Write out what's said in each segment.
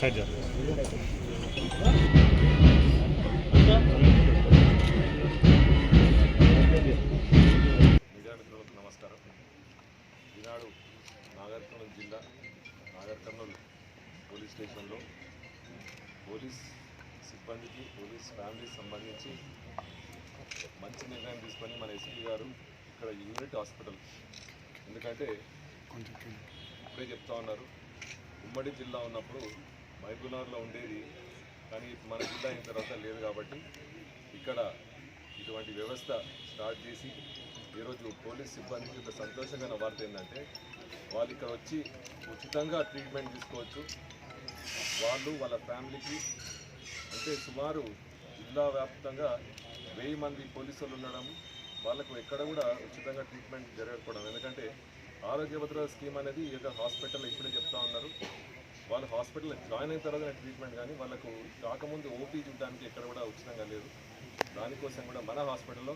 Side నమస్కారం ఈనాడు నాగర్ కర్నూలు జిల్లా Nagar Kurnool police స్టేషన్లో పోలీస్ సిబ్బందికి పోలీస్ ఫ్యామిలీకి సంబంధించి మంచి నిర్ణయం తీసుకొని మన ఎస్పీ గారు ఇక్కడ యూనిట్ హాస్పిటల్ ఎందుకంటే ఇప్పుడే చెప్తా ఉన్నారు. ఉమ్మడి జిల్లా ఉన్నప్పుడు మైబునార్లో ఉండేది. కానీ మన జిల్లా అయిన తర్వాత లేదు కాబట్టి ఇక్కడ ఇటువంటి వ్యవస్థ స్టార్ట్ చేసి ఈరోజు పోలీస్ సిబ్బందికి ఒక సంతోషమైన వార్త ఏంటంటే వాళ్ళు ఇక్కడ వచ్చి ఉచితంగా ట్రీట్మెంట్ తీసుకోవచ్చు. వాళ్ళు వాళ్ళ ఫ్యామిలీకి అంటే సుమారు జిల్లా వ్యాప్తంగా వెయ్యి మంది పోలీసులు ఉండడం వాళ్ళకు ఎక్కడ కూడా ఉచితంగా ట్రీట్మెంట్ జరగకపోవడం. ఎందుకంటే ఆరోగ్య భద్రత స్కీమ్ అనేది ఈ యొక్క హాస్పిటల్ ఇప్పుడే చెప్తా ఉన్నారు. వాళ్ళు హాస్పిటల్ జాయిన్ అయిన తర్వాత ట్రీట్మెంట్ కానీ వాళ్ళకు కాకముందు ఓపీ చూడడానికి ఎక్కడ కూడా ఉచితంగా లేదు. దానికోసం కూడా మన హాస్పిటల్లో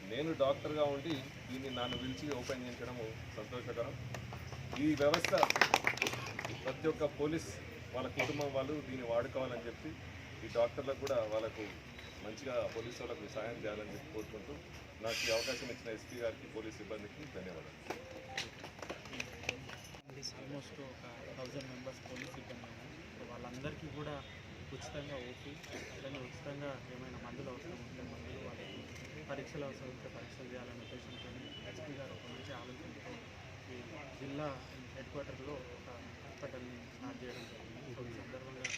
నేను డాక్టర్గా ఉండి దీన్ని నన్ను పిలిచి ఓపెన్ చేయించడము సంతోషకరం. ఈ వ్యవస్థ ప్రతి ఒక్క పోలీస్ వాళ్ళ కుటుంబం వాళ్ళు దీన్ని వాడుకోవాలని చెప్పి ఈ డాక్టర్లకు కూడా వాళ్ళకు మంచిగా పోలీసు వాళ్ళకు సాయం చేయాలని చెప్పి కోరుకుంటూ నాకు ఈ అవకాశం ఇచ్చిన ఎస్పీ గారికి పోలీస్ సిబ్బందికి ధన్యవాదాలు. ఆల్మోస్ట్ ఒక థౌజండ్ మెంబర్స్ పోలీస్ సిబ్బంది ఉన్నారు సో వాళ్ళందరికీ కూడా ఉచితంగా ఓపీ అట్లనే ఉచితంగా ఏమైనా మందులు అవసరం ఉంటే మందులు వాళ్ళకి పరీక్షలు అవసరం ఉంటే పరీక్షలు చేయాలనే ఉద్దేశంతో ఎస్పీ గారు ఒక మంచి ఆలోచనతో ఈ జిల్లా హెడ్ క్వార్టర్లో ఒక హాస్పిటల్ని స్టార్ట్ చేయడం జరిగింది. సో ఈ సందర్భంగా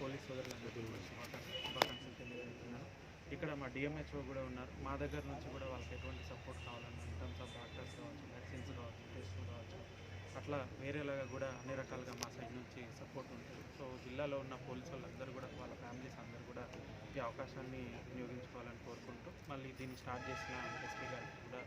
పోలీస్ సోదరులందరికీ కూడా శుభాకాంక్షలు తెలియజేస్తున్నాను. ఇక్కడ మా డిఎంహెచ్ఓ కూడా ఉన్నారు. మా దగ్గర నుంచి కూడా వాళ్ళకి ఎటువంటి సపోర్ట్ కావాలన్నా ఇన్ టర్మ్స్ ఆఫ్ డాక్టర్స్ కావచ్చు అట్లా వేరేలాగా కూడా అన్ని రకాలుగా మా సైడ్ నుంచి సపోర్ట్ ఉంటుంది. సో జిల్లాలో ఉన్న పోలీసు వాళ్ళందరూ కూడా వాళ్ళ ఫ్యామిలీస్ అందరూ కూడా ఈ అవకాశాన్ని వినియోగించుకోవాలని కోరుకుంటూ మళ్ళీ దీన్ని స్టార్ట్ చేసిన ఎస్పీ గారికి కూడా